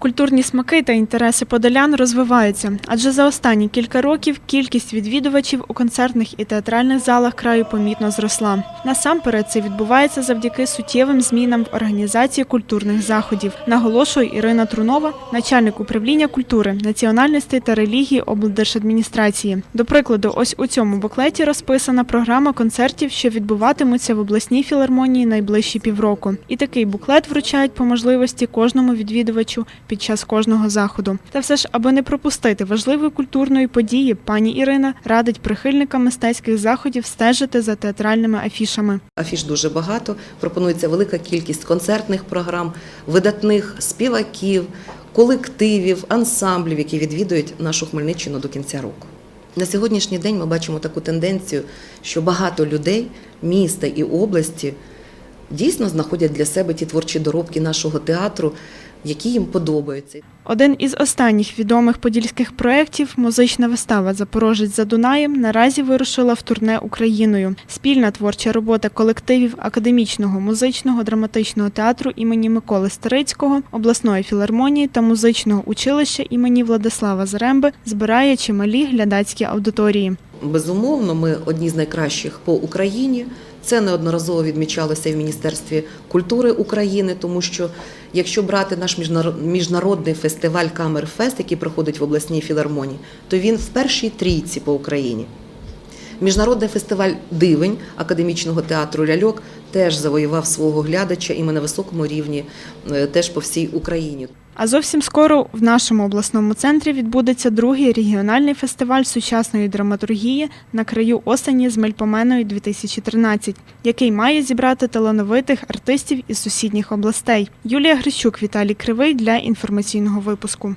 Культурні смаки та інтереси подолян розвиваються, адже за останні кілька років кількість відвідувачів у концертних і театральних залах краю помітно зросла. Насамперед це відбувається завдяки суттєвим змінам в організації культурних заходів, наголошує Ірина Трунова, начальник управління культури, національностей та релігії облдержадміністрації. До прикладу, ось у цьому буклеті розписана програма концертів, що відбуватимуться в обласній філармонії найближчі півроку. І такий буклет вручають по можливості кожному відвідувачу під час кожного заходу. Та все ж, аби не пропустити важливої культурної події, пані Ірина радить прихильникам мистецьких заходів стежити за театральними афішами. Афіш дуже багато. Пропонується велика кількість концертних програм, видатних співаків, колективів, ансамблів, які відвідують нашу Хмельниччину до кінця року. На сьогоднішній день ми бачимо таку тенденцію, що багато людей міста і області дійсно знаходять для себе ті творчі доробки нашого театру, які їм подобаються. Один із останніх відомих подільських проєктів музична вистава Запорожець за Дунаєм наразі вирушила в турне Україною. Спільна творча робота колективів академічного музичного драматичного театру імені Миколи Старицького, обласної філармонії та музичного училища імені Владислава Заремби збирає чималі глядацькі аудиторії. Безумовно, ми одні з найкращих по Україні. Це неодноразово відмічалося і в Міністерстві культури України, тому що якщо брати наш міжнародний фестиваль Камерфест, який проходить в обласній філармонії, то він в першій трійці по Україні. Міжнародний фестиваль Дивень академічного театру Ляльок теж завоював свого глядача і ми на високому рівні е, теж по всій Україні. А зовсім скоро в нашому обласному центрі відбудеться другий регіональний фестиваль сучасної драматургії на краю осені з Мельпоменою 2013, який має зібрати талановитих артистів із сусідніх областей. Юлія Грищук, Віталій Кривий для інформаційного випуску.